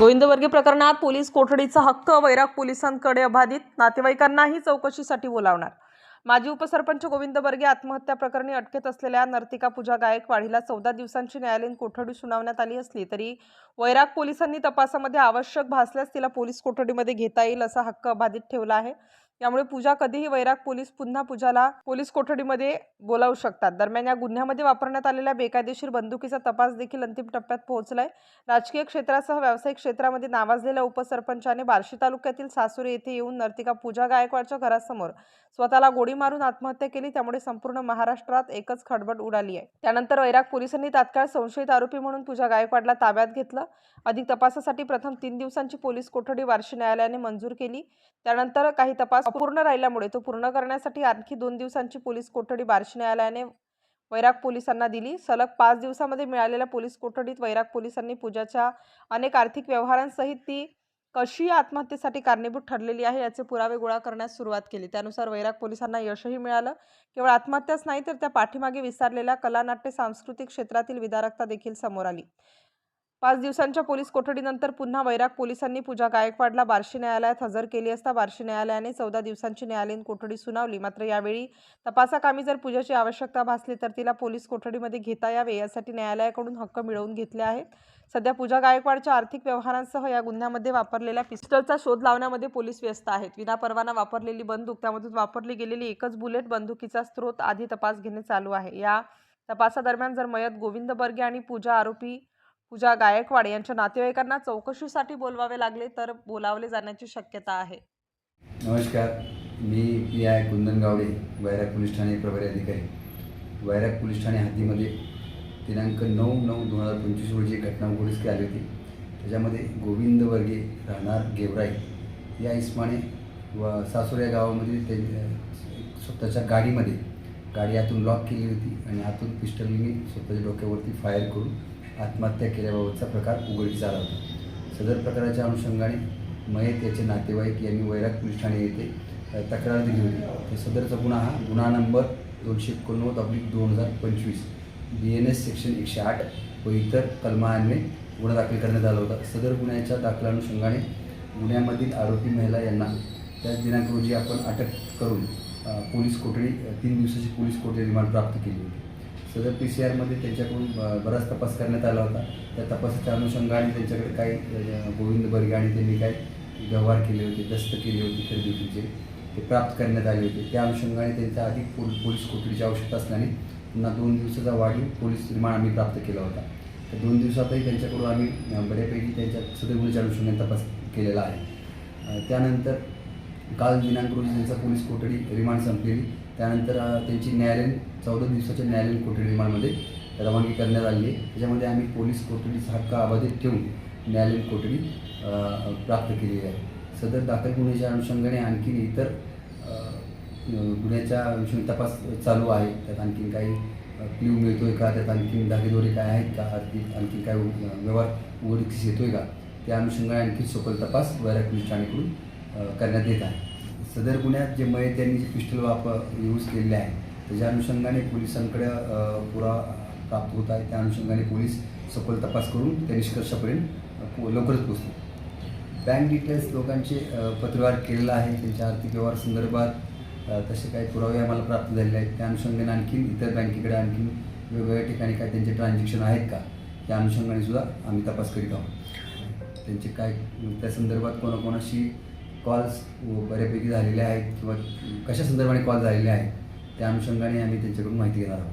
गोविंदवर्गीय प्रकरणात पोलीस कोठडीचा हक्क वैराग पोलिसांकडे अबाधित. नातेवाईकांनाही चौकशीसाठी बोलावणार. माजी उपसरपंच गोविंद बर्गे आत्महत्या प्रकरणी अटकेत असलेल्या नर्तिका पूजा गायकवाड हिला चौदा दिवसांची न्यायालयीन कोठडी सुनावण्यात आली असली तरी वैराग पोलिसांनी तपासामध्ये आवश्यक भासल्यास तिला पोलीस कोठडीमध्ये घेता येईल असा हक्क अबाधित ठेवला आहे. यामुळे पूजा कधीही वैराग पोलीस पुन्हा पूजाला पोलीस कोठडीमध्ये बोलावू शकतात. दरम्यान या गुन्ह्यामध्ये वापरण्यात आलेल्या बेकायदेशीर बंदुकीचा तपास देखील अंतिम टप्प्यात पोहोचलाय. राजकीय क्षेत्रासह व्यावसायिक क्षेत्रामध्ये नावाजलेल्या उपसरपंचाने बार्शी तालुक्यातील सासुरे येथे येऊन नर्तिका पूजा गायकवाडच्या घरासमोर स्वतःला गोळी मारून आत्महत्या केली. त्यामुळे संपूर्ण महाराष्ट्रात एकच खडबड उडाली आहे. त्यानंतर वैराग पोलिसांनी तात्काळ संशयित आरोपी म्हणून पूजा गायकवाडला ताब्यात घेतलं. अधिक तपासासाठी प्रथम तीन दिवसांची पोलीस कोठडी बार्शी न्यायालयाने मंजूर केली. त्यानंतर काही तपास अपूर्ण राहिल्यामुळे तो पूर्ण करण्यासाठी आणखी दोन दिवसांची पोलीस कोठडी बार्शी न्यायालयाने वैराग पोलिसांना दिली. सलग पाच दिवसामध्ये मिळालेल्या पोलीस कोठडीत वैराग पोलिसांनी पूजाच्या अनेक आर्थिक व्यवहारांसहित ती कशी आत्महत्येसाठी कारणीभूत ठरलेली आहे याचे पुरावे गोळा करण्यास सुरुवात केली. त्यानुसार वैराग पोलिसांना यशही मिळालं. केवळ आत्महत्याच नाही तर त्या पाठीमागे विसरलेल्या कलानाट्य सांस्कृतिक क्षेत्रातील विदारकता देखील समोर आली. पाच दिवसांच्या पोलीस कोठडीनंतर पुन्हा वैराग पोलिसांनी पूजा गायकवाडला बार्शी न्यायालयात हजर केली असता बार्शी न्यायालयाने चौदा दिवसांची न्यायालयीन कोठडी सुनावली. मात्र यावेळी तपासाकामी जर पूजाची आवश्यकता भासली तर तिला पोलीस कोठडीमध्ये घेता यावे यासाठी न्यायालयाकडून हक्क मिळवून घेतले आहेत सध्या पूजा गायकवाडच्या आर्थिक व्यवहारांसह या गुन्ह्यामध्ये वापरलेल्या पिस्टलचा शोध लावण्यामध्ये पोलीस व्यस्त आहेत. विनापरवाना वापरलेली बंदूक त्यामधून वापरली गेलेली एकच बुलेट बंदुकीचा स्रोत आधी तपास घेणे चालू आहे. या तपासादरम्यान जर मयत गोविंद बर्गे आणि पूजा आरोपी पूजा गायकवाड यांच्या नातेवाईकांना चौकशीसाठी बोलवावे लागले तर बोलावले जाण्याची शक्यता आहे. नमस्कार. मी P I Kundan Gawade Vairag police Thane प्रभारी अधिकारी. वैराग पोलीस ठाणे हद्दीमध्ये दिनांक नऊ नऊ दोन हजार पंचवीस रोजी घटना उघडीस आली होती. त्याच्यामध्ये गोविंद वर्गे राहणार गेवराई या इस्माने व सासुर या गावामध्ये ते स्वतःच्या गाडीमध्ये गाडी आतून लॉक केली होती आणि आतून पिस्टलने स्वतःच्या डोक्यावरती फायर करून आत्महत्या केल्याबाबतचा प्रकार उघडकीस आला होता. सदर प्रकाराच्या अनुषंगाने मयत याचे नातेवाईक यांनी वैराग पोलीस ठाणे येथे तक्रार दिली होती. तर सदरचा गुन्हा हा गुन्हा नंबर दोनशे एकोणनव्वद अब्लिक दोन हजार पंचवीस बी एन एस सेक्शन एकशे आठ व इतर कलमान्वे गुन्हा दाखल करण्यात आला होता. सदर गुन्ह्याच्या दाखलानुषंगाने गुन्ह्यामधील आरोपी महिला यांना त्याच दिनांक रोजी आपण अटक करून पोलीस कोठडी तीन दिवसाची पोलीस कोठडी रिमांड प्राप्त केली होती. सदर पी सी आरमध्ये त्यांच्याकडून बराच तपास करण्यात आला होता. त्या तपासाच्या अनुषंगाने त्यांच्याकडे काही गोविंद बर्गे आणि त्यांनी काही व्यवहार केले होते दस्त केले होते खरेदीचे ते प्राप्त करण्यात आले होते. त्या अनुषंगाने त्यांच्या अधिक पोल पोलीस कोठडीची आवश्यकता असल्याने पुन्हा दोन दिवसाचा वाढीव पोलीस रिमांड आम्ही प्राप्त केला होता. तर दोन दिवसातही त्यांच्याकडून आम्ही बऱ्यापैकी त्यांच्या सदर गुन्ह्याच्या अनुषंगाने तपास केलेला आहे. त्यानंतर काल दिनांक रोजी त्यांचा पोलीस कोठडी रिमांड संपलेली. त्यानंतर त्यांची न्यायालयीन चौदा दिवसाच्या न्यायालयीन कोठडी रिमांडमध्ये रवानगी करण्यात आली आहे. त्याच्यामध्ये आम्ही पोलीस कोठडीचा हक्क अबाधित ठेवून न्यायालयीन कोठडी प्राप्त केलेली आहे. सदर दाखल गुन्ह्याच्या अनुषंगाने आणखी इतर गुन्ह्याच्या अनुषंगाने तपास चालू आहे. त्यात आणखीन काही क्ल्यू आहे का? त्यात आणखीन धागेदोरे काय आहेत का? आणखी काय व्यवहार उघडकीस येतोय का? त्या अनुषंगाने आणखी सखोल तपास वैराग पोलीस ठाणेकडून करण्यात येत आहे. सदर गुन्ह्यात जे मयत त्यांनी जे पिस्टल वापर यूज केलेले आहे त्याच्या अनुषंगाने पोलिसांकडे पुरा पुरावा प्राप्त होत आहे. त्या अनुषंगाने पोलीस सखोल तपास करून त्या निष्कर्षापर्यंत लवकरच पोहोचतील. बँक डिटेल्स लोकांचे पत्रव्यवहार केलेला आहे. त्यांच्या आर्थिक व्यवहार संदर्भात तसे काही पुरावे आम्हाला प्राप्त झालेले आहेत. त्या अनुषंगाने आणखीन इतर बँकेकडे आणखीन वेगवेगळ्या ठिकाणी काय त्यांचे ट्रान्झॅक्शन आहेत का? त्या अनुषंगाने सुद्धा आम्ही तपास करीत आहोत. त्यांचे काय त्या संदर्भात कोणाकोणाशी कॉल्स बऱ्यापैकी झालेले आहेत किंवा कशा संदर्भाने कॉल झालेले आहेत त्या अनुषंगाने आम्ही त्यांच्याकडून माहिती घेणार आहोत.